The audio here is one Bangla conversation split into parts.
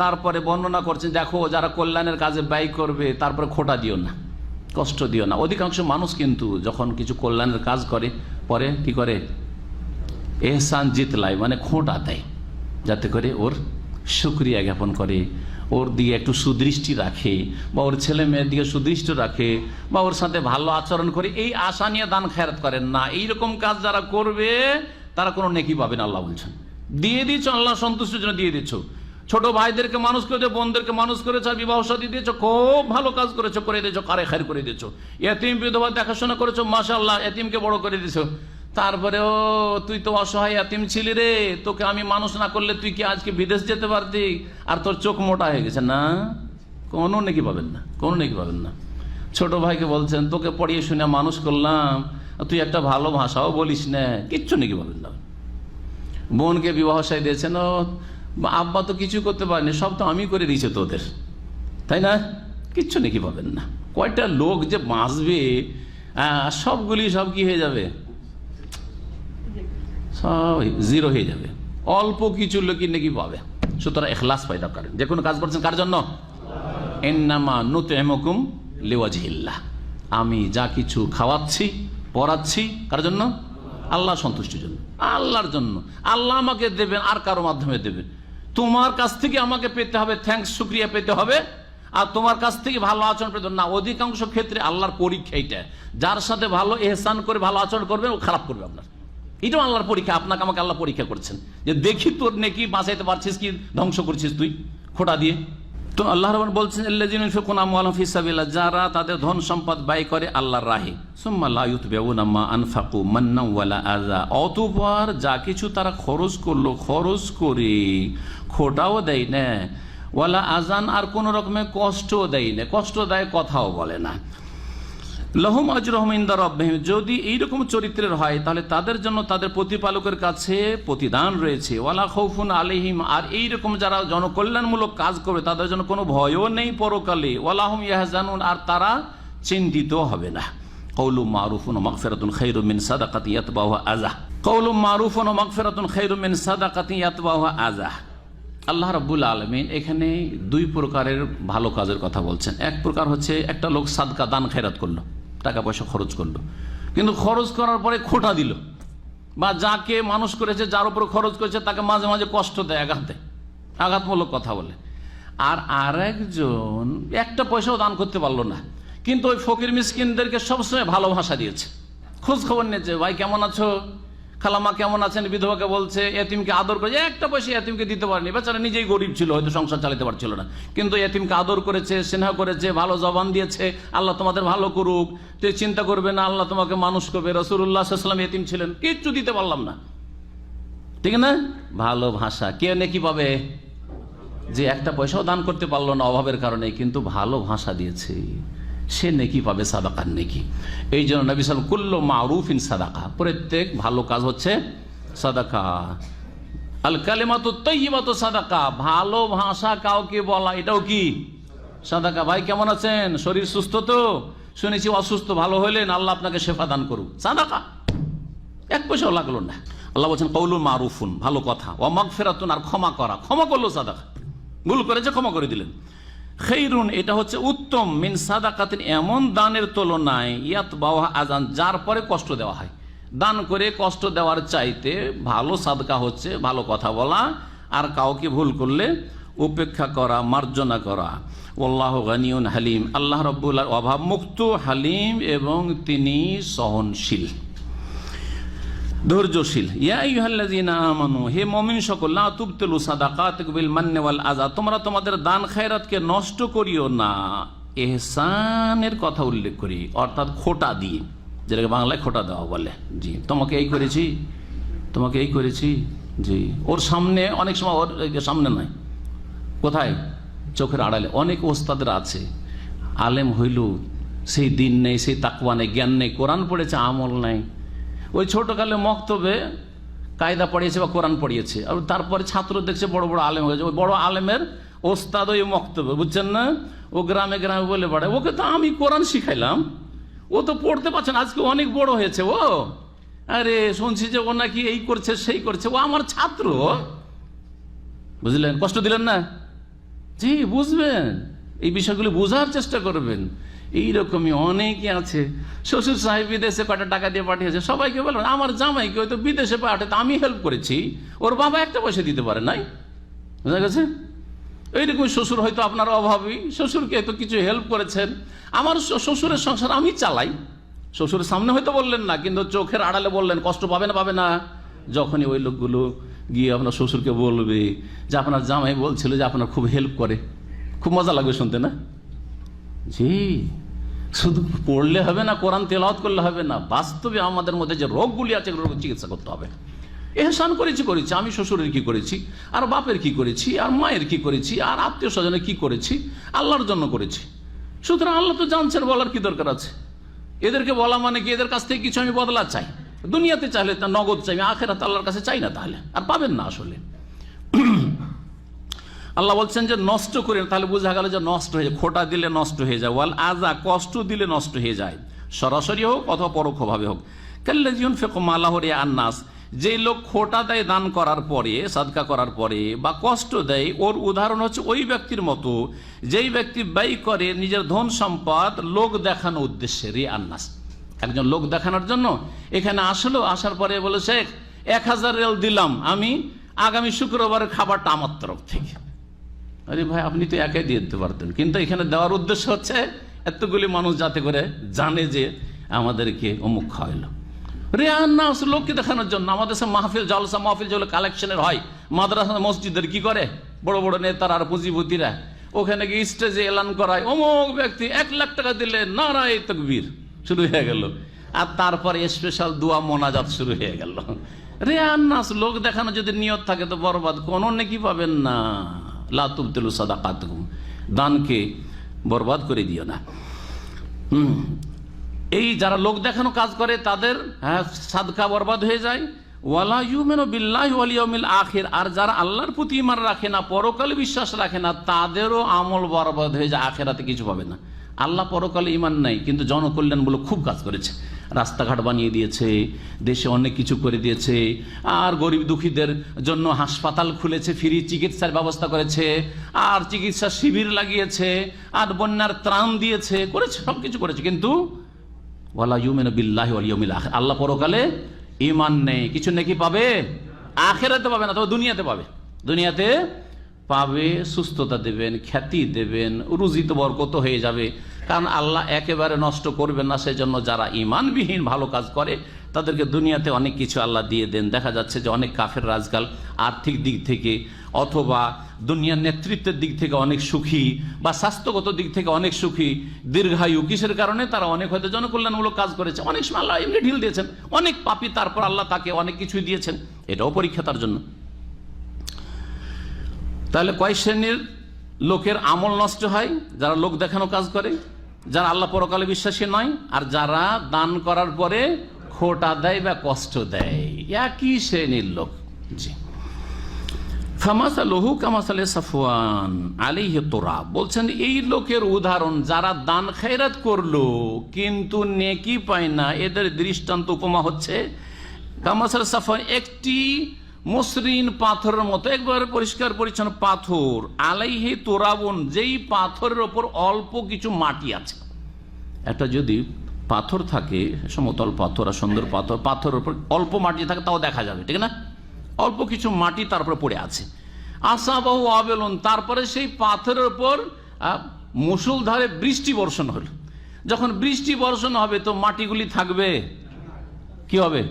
তারপরে বর্ণনা করছেন, দেখো, যারা কল্যাণের কাজে ব্যয় করবে, তারপরে খোটা দিও না, কষ্ট দিও না। অধিকাংশ মানুষ কিন্তু যখন কিছু কল্যাণের কাজ করে, পরে কি করে? এহসান জিতলাই মানে খোঁটা দেয়, যাতে করে ওর সুক্রিয়া জ্ঞাপন করে, ওর দিকে একটু সুদৃষ্টি রাখে, বা ওর ছেলে মেয়ের দিকে সুদৃষ্টি রাখে, বা ওর সাথে ভালো আচরণ করে, এই আশা নিয়ে দান খেরাত করেন না। এইরকম কাজ যারা করবে, তারা কোনো নেকি পাবে না, আল্লাহ বলছেন। দিয়ে দিচ্ছ আল্লাহ সন্তুষ্টির জন্য দিয়ে দিচ্ছ ছোট ভাইদেরকে মানুষ করেছ বোনদেরকে মানুষ করেছ বিবাহ সাদী দিয়েছ, খুব ভালো কাজ করেছ, করে দিয়েছ, কারে খার করে দিয়েছ। এতিম বিধবা দেখাশোনা করেছ মাসা আল্লাহ এতিমকে বড় করে দিয়েছ। তারপরেও তুই তো অসহায় এতিম ছিলি রে, তোকে আমি মানুষ না করলে তুই কি আজকে বিদেশ যেতে পারতি? আর তোর চোখ মোটা হয়ে গেছে, না। কোনো নাকি পাবেন না, কোনো নাকি পাবেন না। ছোট ভাইকে বলছেন, তোকে পড়িয়ে শুনে মানুষ করলাম তুই একটা ভালো ভাষাও বলিস না, কিচ্ছু নাকি পাবেন না। বোনকে বিবাহ সাই দিয়েছেন। ও আব্বা তো কিছু করতে পারেনি সব তো আমি করে দিয়েছি তোদের। তাই না? কিচ্ছু নাকি পাবেন না। কয়টা লোক যে বাঁচবে আহ, সবগুলি সব কি হয়ে যাবে? সব জিরো হয়ে যাবে। অল্প কিছু লোকই নাকি পাবে। সুতরাং এখলাস পয়দা করেন যে কোনো কাজ করছেন কার জন্য? এন্নামা নুত এমকুম লেওয়াজহিল্লা আমি যা কিছু খাওয়াচ্ছি পড়াচ্ছি কার জন্য? আল্লাহ সন্তুষ্টির জন্য। আল্লাহর জন্য। আল্লাহ আমাকে দেবেন আর কারও মাধ্যমে দেবেন। তোমার কাছ থেকে আমাকে পেতে হবে থ্যাঙ্কস শুক্রিয়া পেতে হবে। আর তোমার কাছ থেকে ভালো আচরণ পেতে। না, অধিকাংশ ক্ষেত্রে আল্লাহর পরীক্ষা এইটা যার সাথে ভালো এহসান করে ভালো আচরণ করবেন ও খারাপ করবে আপনার। এটাও আল্লাহর পরীক্ষা। আপনাকে আমাকে আল্লাহ পরীক্ষা করছেন। যে দেখি তোর নেকি বাঁচাইতে পারছিস কি, ধ্বংস করছিস তুই, খোটা দিয়ে। তো আল্লাহ রহমান বলছেন যারা তাদের ধন সম্পদ ব্যয় করে আল্লাহর রাহে। অতঃপর যা কিছু তারা খরচ করল, খরচ করে খোটাও দেয় না। ওয়ালা আজান আর কোন রকমের কষ্টও দেয় না। কষ্ট দেয় কথাও বলে না। লহুম আজরহম ইন্দা রব্বাহিম। যদি এইরকম চরিত্রের হয়, তাহলে তাদের জন্য তাদের প্রতিপালকের কাছে প্রতিদান রয়েছে। ওয়ালা খৌফুন আলিহিম আর এইরকম যারা জনকল্যাণমূলক কাজ করবে, তাদের জন্য কোনো ভয়ও নেই পরকালে। ওয়ালাহম ইয়াহজানুন। আর তারা চিন্তিত হবে না। কৌলু মারুফুন ও মাগফিরাতুন খাইরু মিন সাদাকাতি ইয়াতবাহু আজাহ কৌলু মারুফুন ও মাগফিরাতুন খাইরু মিন সাদাকাতি ইয়াতবাহু আজাহ আল্লাহ রাব্বুল আলমিন এখানে দুই প্রকারের ভালো কাজের কথা বলছেন। এক প্রকার হচ্ছে একটা লোক সাদকা দান খেরাত করল। টাকা পয়সা খরচ করল। কিন্তু খরচ করার পরে খোটা দিল। বা যাকে মানুষ করেছে, যার উপর খরচ করেছে, তাকে মাঝে মাঝে কষ্ট দেয়, আঘাত দেয়। আঘাতমূলক কথা বলে। আর আরেকজন একটা পয়সাও দান করতে পারল না। কিন্তু ওই ফকির মিসকিনদেরকে সবসময় ভালো ভাষা দিয়েছে। খোঁজ খবর নিয়েছে, ভাই, কেমন আছো? খালামা কেমন আছেন? বিধবাকে বলছে, এতিমকে আদর করে একটা পয়সা এতিমকে দিতে পারেনি। বেচারা নিজেই গরিব ছিল, হয়তো সংসার চালাতে পারছিল না। কিন্তু এতিমকে আদর করেছে, স্নেহ করেছে, ভালো জবান দিয়েছে, আল্লাহ তোমাদের ভালো করুক। তুই চিন্তা করবে না, আল্লাহ তোমাকে মানুষ করবে। রসুল্লাহাম এতিম ছিলেন, কিচ্ছু দিতে পারলাম না। ঠিক না? ভালো ভাষা। কে নাকি পাবে? যে একটা পয়সাও দান করতে পারল না অভাবের কারণে, কিন্তু ভালো ভাষা দিয়েছে। সে নেকি পাবে সাদাকার নেকি। এই জন্য নবী সাল কুল্ল মারুফ ইন সাদাকা। প্রত্যেক ভালো কাজ হচ্ছে সাদাকা। আল কালেমাত তৈবাত সাদাকা। ভালো ভাষা কাউকে বলা, এটাও কি? সাদাকা। ভাই, কেমন আছেন? শরীর সুস্থ তো? শুনেছি অসুস্থ, ভালো হইলেন আল্লাহ আপনাকে শেফা দান করুক। সাদাকা। এক পয়সাও লাগল না। আল্লাহ বলছেন কৌলুর মারুফুন ভালো কথা। ও ফেরাতুন আর ক্ষমা করা। ক্ষমা করল সাদাকা। ভুল করেছে, ক্ষমা করে দিলেন। খেইরুন, এটা হচ্ছে উত্তম, মিন সাদাকাতিন, এমন দানের তুলনায় ইয়াত বাওয়া আজান যার পরে কষ্ট দেওয়া হয়। দান করে কষ্ট দেওয়ার চাইতে ভালো সাদকা হচ্ছে, ভালো কথা বলা, আর কাউকে ভুল করলে উপেক্ষা করা, মার্জনা করা। আল্লাহ গানিউন হালিম। আল্লাহ রব্বুল্লাহ অভাব মুক্ত হালিম এবং তিনি সহনশীল। ধৈর্যশীল। হে মুমিন সকল, লা তুবতিলু সাদাকাতিকুম বিল মান্নি ওয়াল আযা, তোমরা তোমাদের দান খায়রাতকে নষ্ট করিও না। এহসানের কথা উল্লেখ করি, অর্থাৎ খোটা দিয়ে যেটাকে বাংলায় খোটা দেওয়া বলে। জি, তোমাকে এই করেছি, তোমাকে এই করেছি, জি। ওর সামনে, অনেক সময় ওর সামনে নয়, কোথায়? চোখের আড়ালে। অনেক ওস্তাদের আছে, আলেম হইল, সেই দিন নেই, সেই তাকুয়া নেই, জ্ঞান নেই, কোরআন পড়েছে, আমল নাই। ওই ছোটকালে মক্তবে কায়দা পড়িয়েছে বা কোরআন পড়িয়েছে। আর তারপরে ছাত্র দেখছে বড় বড় আলেম হয়েছে ওই বড় আলেমের ওস্তাদ ওই মক্তবে, বুঝছেন না? ও গ্রামে গ্রামে বলে বেড়ায় ওকে তো আমি কোরআন শিখাইলাম। ও তো পড়তে পারছে না, আজকে অনেক বড় হয়েছে, ও। আরে, শুনছি যে ও নাকি এই করছে, সেই করছে, ও আমার ছাত্র। বুঝলেন? কষ্ট দিলেন না? জি, বুঝবেন। এই বিষয়গুলি বোঝার চেষ্টা করবেন। এইরকমই অনেকে আছে। শ্বশুর সাহেব বিদেশে কটা টাকা দিয়ে পাঠিয়েছে, সবাইকে বলবেন আমার জামাইকে হয়তো বিদেশে পাঠাতে আমি হেল্প করেছি, ওর বাবা একটা পয়সা দিতে পারে নাই। বুঝা গেছে? এইরকম শ্বশুর হয়তো আপনার অভাবী, শ্বশুরকে হয়তো কিছু হেল্প করেছেন। আমার শ্বশুরের সংসার আমি চালাই। শ্বশুরের সামনে হয়তো বললেন না, কিন্তু চোখের আড়ালে বললেন, কষ্ট পাবে না পাবে না। যখনই ওই লোকগুলো গিয়ে আপনার শ্বশুরকে বলবে যে, আপনার জামাই বলছিল যে আপনার খুব হেল্প করে। খুব মজা লাগবে শুনতে, না? জি। শুধু পড়লে হবে না, কোরআন তেলাওয়াত করলে হবে না, বাস্তবে আমাদের মধ্যে যে রোগগুলি আছে রোগ চিকিৎসা করতে হবে। এহসান করেছি করেছি। আমি শ্বশুরের কি করেছি? আর বাপের কি করেছি? আর মায়ের কি করেছি? আর আত্মীয় স্বজনের কি করেছি? আল্লাহর জন্য করেছি। সুতরাং আল্লাহ তো জানছেন বলার কি দরকার আছে। এদেরকে বলা মানে কি, এদের কাছ থেকে কিছু আমি বদলা চাই। দুনিয়াতে চাইলে তা নগদ চাই, আমি আখেরাত আল্লাহর কাছে চাই না তাহলে। আর পাবেন না আসলে। আল্লাহ বলছেন যে নষ্ট করে তাহলে বোঝা গেল যে নষ্ট হয়ে যায়, খোটা দিলে নষ্ট হয়ে যায়, ওয়াল আজা কষ্ট দিলে নষ্ট হয়ে যায়, সরাসরি হোক অথবা পরোক্ষভাবে হোক। কাল্লা জীবন ফেকো মালাহরে আন্নাস, যেই লোক খোটা দেয় দান করার পরে, সাদকা করার পরে, বা কষ্ট দেয়, ওর উদাহরণ হচ্ছে ওই ব্যক্তির মতো, যেই ব্যক্তি ব্যয় করে নিজের ধন সম্পদ, লোক দেখানো উদ্দেশ্যে, রে আন্নাস। একজন লোক দেখানোর জন্য, এখানে আসলো, আসার পরে বলে, শেখ, এক হাজার রেল দিলাম আমি, আগামী শুক্রবারের খাবারটা আমার তরফ থেকে। আরে ভাই, আপনি তো একাই দিয়ে দিতে পারতেন। কিন্তু এখানে দেওয়ার উদ্দেশ্য হচ্ছে, এতগুলি মানুষ যাতে করে জানে যে আমাদেরকে অমুক খাওয়াইলো। রেহান না লোককে দেখানোর জন্য। আমাদের সব মাহফিল, জলসা মাহফিল যেগুলো কালেকশনের হয়, মাদ্রাসা, মসজিদের কি করে? বড় বড় নেতারা আর পুঁজিপতিরা। ওখানে গিয়ে স্টেজে এলান করায়, অমুক ব্যক্তি এক লাখ টাকা দিলে নারায় তকবীর শুরু হয়ে গেল। আর তারপরে স্পেশাল দোয়া, মোনাজাত শুরু হয়ে গেল। রেহান নাস লোক দেখানো যদি নিয়ত থাকে তো বরবাদ, কোনো নাকি পাবেন না। লাতুবতুল সাদা কাতুম দানকে বরবাদ করে দিও না। এই যারা লোক দেখানো কাজ করে তাদের হ্যাঁ, সাদকা বরবাদ হয়ে যায়। ওয়ালা ইউমেন বিল্লাহ ওয়ালিয়মিল আখির। আর যারা আল্লাহর প্রতি ইমান রাখে না পরকালে বিশ্বাস রাখে না তাদেরও আমল বরবাদ হয়ে যায় আখেরাতে কিছু পাবে না। আল্লাহ পরকালে ইমান নাই কিন্তু জনকল্যাণমূলক খুব কাজ করেছে। রাস্তাঘাট বানিয়ে দিয়েছে, দেশে অনেক কিছু করে দিয়েছে, আর গরিব দুঃখীদের জন্য হাসপাতাল খুলেছে, ফ্রি চিকিৎসার ব্যবস্থা করেছে, আর চিকিৎসা শিবির লাগিয়েছে, আর বন্যার ত্রাণ দিয়েছে, করেছে সব কিছু করেছে, কিন্তু ইউমেন বিল্লাহি আল্লাহ পরকালে ইমান নেই কিছু নাকি পাবে? আখেরাতে পাবে না, তবে দুনিয়াতে পাবে। দুনিয়াতে পাবে, সুস্থতা দেবেন, খ্যাতি দেবেন রুজিত বরকত হয়ে যাবে। কারণ আল্লাহ একেবারে নষ্ট করবেন না, সেজন্য যারা ইমানবিহীন ভালো কাজ করে, তাদেরকে দুনিয়াতে অনেক কিছু আল্লাহ দিয়ে দেন। দেখা যাচ্ছে যে অনেক কাফের রাজকাল আর্থিক দিক থেকে অথবা দুনিয়ার নেতৃত্বের দিক থেকে অনেক সুখী বা স্বাস্থ্যগত দিক থেকে অনেক সুখী, দীর্ঘায়ু, কিসের কারণে? তারা অনেক হয়তো জনকল্যাণমূলক কাজ করেছে। অনেক সময় আল্লাহ এমনি ঢিল দিয়েছেন। অনেক পাপি, তারপর আল্লাহ তাকে অনেক কিছুই দিয়েছেন। এটাও পরীক্ষা তার জন্য। তাহলে কয় শ্রেণির লোকের আমল নষ্ট হয়? যারা লোক দেখানো কাজ করে, যারা আল্লাহ পরকালে বিশ্বাসী নয়, আর যারা দান করার পরে খোটা দেয় বা কষ্ট দেয়। একই শ্রেণির লোক। জি। ফামাসালহু কামাসালে সাফওয়ান আলাইহি তোরা বলছেন, এই লোকের উদাহরণ, যারা দান খেরাত করল, কিন্তু নেকি পায় না, এদের দৃষ্টান্ত উপমা হচ্ছে, কামাসাল সাফওয়ান একটি মসৃণ পাথরের মতো একবারে পরিষ্কার পরিচ্ছন্ন পাথর। আলাইহি তোরাবন যেই পাথরের ওপর অল্প কিছু মাটি আছে। একটা যদি পাথর থাকে সমতল পাথর আর সুন্দর পাথর পাথরের উপর অল্প মাটি থাকে তাও দেখা যাবে ঠিক না? অল্প কিছু মাটি তারপরে পড়ে আছে। আশাবাহু আবেলন তারপরে সেই পাথরের উপর আহ, মুষলধারে বৃষ্টি বর্ষণ হল। যখন বৃষ্টি বর্ষণ হবে তো মাটিগুলি থাকবে? কি হবে?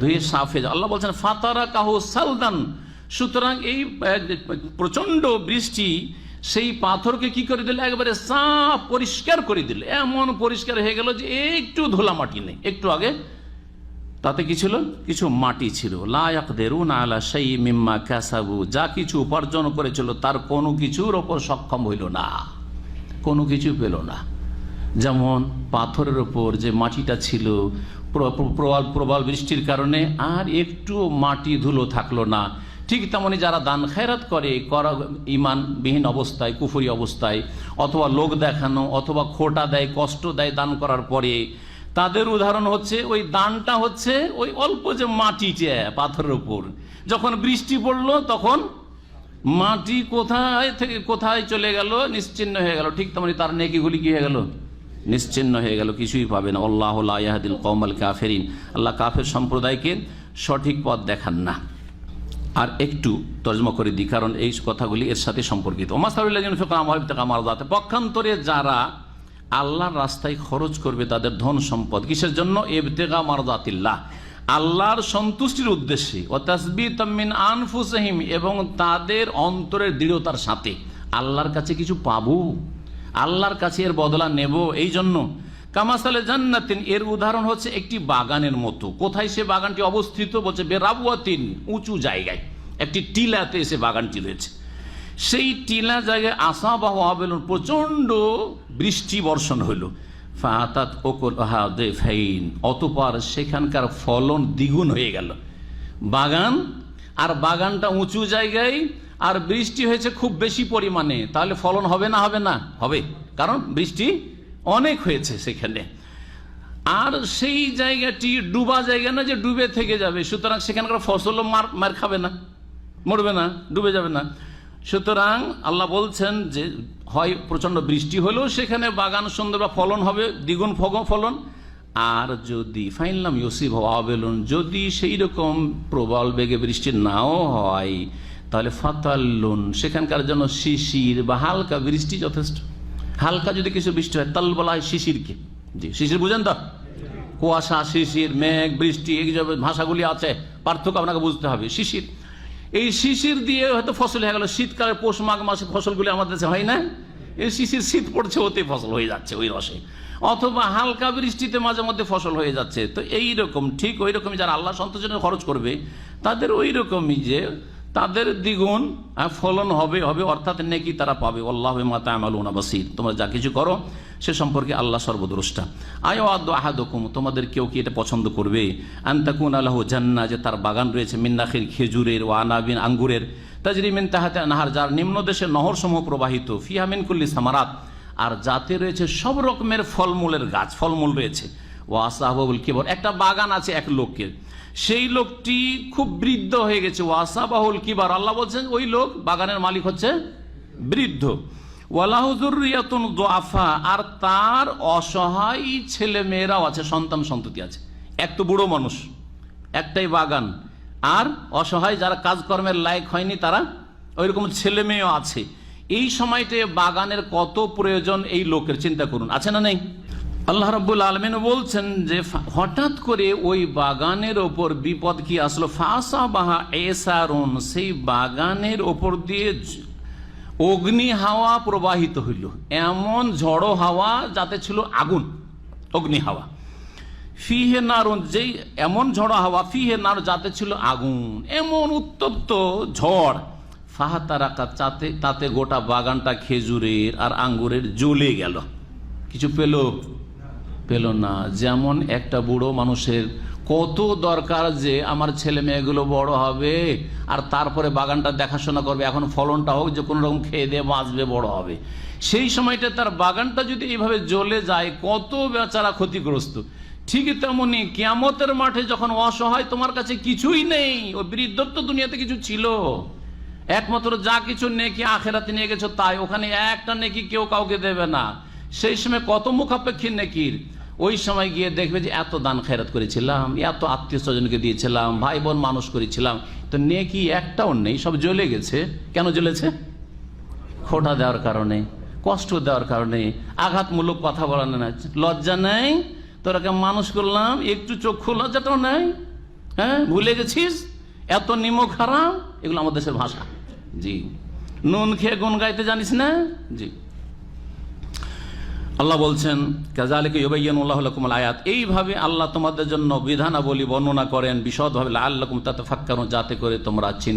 ধুয়ে সাফ হয়ে যাবে আল্লাহ বলছেন ফাতারা কাহু সালদান। সুতরাং এই প্রচণ্ড বৃষ্টি সেই পাথরকে কি করে দিল? একবারে সাফ পরিষ্কার করে দিল। এমন পরিষ্কার হয়ে গেল যে একটু ধুলা মাটি নেই। একটু আগে তাতে কি ছিল? কিছু মাটি ছিল। লায়াক দেরুন আলা সেই মিম্মা ক্যাসাবু যা কিছু উপার্জন করেছিল তার কোনো কিছুর ওপর সক্ষম হইল না। কোনো কিছু পেল না। যেমন পাথরের ওপর যে মাটিটা ছিল প্রবল প্রবল বৃষ্টির কারণে আর একটু মাটি ধুলো থাকল না। ঠিক তেমনই যারা দান খেরাত করে, করা ইমানবিহীন অবস্থায়, কুফুরি অবস্থায়, অথবা লোক দেখানো, অথবা খোটা দেয়, কষ্ট দেয় দান করার পরে, তাদের উদাহরণ হচ্ছে ওই দানটা হচ্ছে ওই অল্প যে মাটিটা পাথরের উপর। যখন বৃষ্টি পড়ল, তখন মাটি কোথায় থেকে, কোথায় চলে গেল, নিশ্চিন্ন হয়ে গেল। ঠিক তেমনি তার নেকিগুলি কি হয়ে গেল? নিশ্চিন্ন হয়ে গেল, কিছুই পাবে না। আল্লাহ ইয়াহাদিল কৌমাল কাফেরিন। আল্লাহ কাফের সম্প্রদায়কে সঠিক পথ দেখান না। আর একটু তর্জমা করে দিই, কারণ এই কথাগুলি এর সাথে সম্পর্কিত। দাতে পক্ষান্তরে যারা আল্লাহর রাস্তায় খরচ করবে, তাদের ধন সম্পদ কিসের জন্য? এবতেগা মারদাতিল্লাহ আল্লাহর সন্তুষ্টির উদ্দেশ্যে। ও তাসবি তামিন আনফুসহিম। এবং তাদের অন্তরের দৃঢ়তার সাথে। আল্লাহর কাছে কিছু পাবো? আল্লাহর কাছে এর বদলা নেব এই জন্য কামাসালে জান্নাতিন, এর উদাহরণ হচ্ছে একটি বাগানের মতো। কোথায় সে বাগানটি অবস্থিত? বলছে, বেরাবুয়াতিন, উঁচু জায়গায়। একটি টিলাতে এসে বাগানটি রয়েছে। সেই টিলা জায়গায় আসা বা আবেলন, প্রচণ্ড বৃষ্টি বর্ষণ হইল। অতপর সেখানকার ফলন দ্বিগুণ হয়ে গেল। বাগান, আর বাগানটা উঁচু জায়গায় আর বৃষ্টি হয়েছে খুব বেশি পরিমাণে, তাহলে ফলন হবে না হবে না? হবে। কারণ বৃষ্টি অনেক হয়েছে সেখানে। আর সেই জায়গাটি ডুবা জায়গা না যে ডুবে থেকে যাবে, সুতরাং সেখানকার ফসলও মার মার খাবে না, মরবে না, ডুবে যাবে না। সুতরাং আল্লাহ বলছেন যে, হয় প্রচণ্ড বৃষ্টি হলেও সেখানে বাগান সুন্দর বা ফলন হবে, দ্বিগুণ ফগ ফলন। আর যদি ফাইনলাম ইউসিফ আবেলুন, যদি সেই রকম প্রবল বেগে বৃষ্টি নাও হয় তাহলে ফাতাল্লুন, সেখানকার জন্য শিশির বা হালকা বৃষ্টি যথেষ্ট। হালকা যদি কিছু বৃষ্টি হয় তাল বলা হয় শিশিরকে জি, শিশির বুঝেন তো? কুয়াশা, শিশির, মেঘ, বৃষ্টি, এই যে ভাষাগুলি আছে, পার্থক্য আপনাকে বুঝতে হবে। শিশির, এই শিশির দিয়ে হয়তো ফসল হয়ে গেল। শীতকালে পৌষ মাঘ মাসে ফসলগুলি আমাদের দেশে হয় না। এই শিশির শীত পড়ছে ওতে ফসল হয়ে যাচ্ছে ওই রসে। অথবা হালকা বৃষ্টিতে মাঝে মধ্যে ফসল হয়ে যাচ্ছে। তো এই রকম ঠিক ওই রকমই যারা আল্লাহ সন্তোষের খরচ করবে, তাদের ওই রকমই যে তাদের দ্বিগুণ ফলন হবে হবে, অর্থাৎ নেকি তারা পাবে। আল্লাহ মাতা আমালুনা বাসির। তোমরা যা কিছু করো, সে সম্পর্কে আল্লাহ সর্বদ্রষ্টা। আয় আদ আহাদকুম, তোমাদের কেউ কি এটা পছন্দ করবে? আন্তাকুন আল্লাহ জান্না যে তার বাগান রয়েছে মিন্নাখির খেজুরের ও আনাবিন আঙ্গুরের। তাজরিমিন তাহাতে নাহার যার নিম্ন দেশে নহর সমূহ প্রবাহিত ফিহামিন কুল্লি সামারাত। আর যাতে রয়েছে সব রকমের ফলমূলের গাছ, ফলমূল রয়েছে। ও আসাহাবুল কেবল একটা বাগান আছে এক লোকের সেই লোকটি খুব বৃদ্ধ হয়ে গেছে। ওয়াসাবাহুল কিবার। আল্লাহ বলছেন, ওই লোক বাগানের মালিক হচ্ছে বৃদ্ধ। দোয়াফা আর তার অসহায় ছেলে মেয়েরাও আছে, সন্তান সন্ততি আছে। এক তো বুড়ো মানুষ, একটাই বাগান। আর অসহায় যারা কাজকর্মের লায়ক হয়নি, তারা ওইরকম ছেলে মেয়েও আছে। এই সময়টায় বাগানের কত প্রয়োজন এই লোকের, চিন্তা করুন। আছে না নেই? আল্লাহ রব্বুল আলমিন বলছেন যে হঠাৎ করে ওই বাগানের ওপর বিপদ কি আসলো? ফাসা বাহা এসারুন, সেই বাগানের ওপর দিয়ে অগ্নি হাওয়া প্রবাহিত হইল। এমন ঝড়ো হাওয়া যাতে ছিল আগুন, অগ্নি হাওয়া। ফিহে নারুন, যেই এমন ঝড়ো হাওয়া, ফিহে নার যাতে ছিল আগুন। এমন উত্তপ্ত ঝড়, ফাহাতারাকা, তাতে তাতে গোটা বাগানটা খেজুরের আর আঙ্গুরের জ্বলে গেল। কিছু পেল? পেল না। যেমন একটা বুড়ো মানুষের, কত দরকার যে আমার ছেলে মেয়েগুলো বড় হবে আর তারপরে বাগানটা দেখাশোনা করবে, এখন ফলনটা হোক যে কোনো রকম খেয়ে দিয়ে বাঁচবে, বড় হবে। সেই সময়টা তার বাগানটা যদি এইভাবে জ্বলে যায়, কত বেচারা ক্ষতিগ্রস্ত। ঠিকই তেমনি কিয়ামতের মাঠে যখন অসহায়, তোমার কাছে কিছুই নেই ও বৃদ্ধর তো দুনিয়াতে কিছু ছিল। একমাত্র যা কিছু নেকি আখেরাতে নিয়ে গেছো তাই, ওখানে একটা নেকি কেউ কাউকে দেবে না। সেই সময় কত মুখাপেক্ষী নেকির। ওই সময় গিয়ে দেখবে যে এত দান খেরাত করেছিলাম, এত আত্মীয় স্বজনকে দিয়েছিলাম ভাই বোন মানুষ করেছিলাম। তো নেকি একটাও নেই, সব জ্বলে গেছে। কেন জ্বলেছে? খোটা দেওয়ার কারণে, কষ্ট দেওয়ার কারণে, আঘাতমূলক কথা বলানো না। লজ্জা নেই? তোরাকে মানুষ করলাম? একটু চক্ষু লজ্জাটাও নেই? হ্যাঁ? ভুলে গেছিস? এত নিমক হারাম এগুলো আমাদের দেশের ভাষা। জি। নুন খেয়ে গুন গাইতে জানিস না? জি। আল্লাহ বলছেন কাজালিকে ইউবাইয়ানুল্লাহ লাকুম আয়াত এইভাবে আল্লাহ তোমাদের জন্য বিধানাবলী বর্ণনা করেন, বিশদভাবে আল্লাহ তাতে ফাক্কারো যাতে করে তোমরা চিন্তা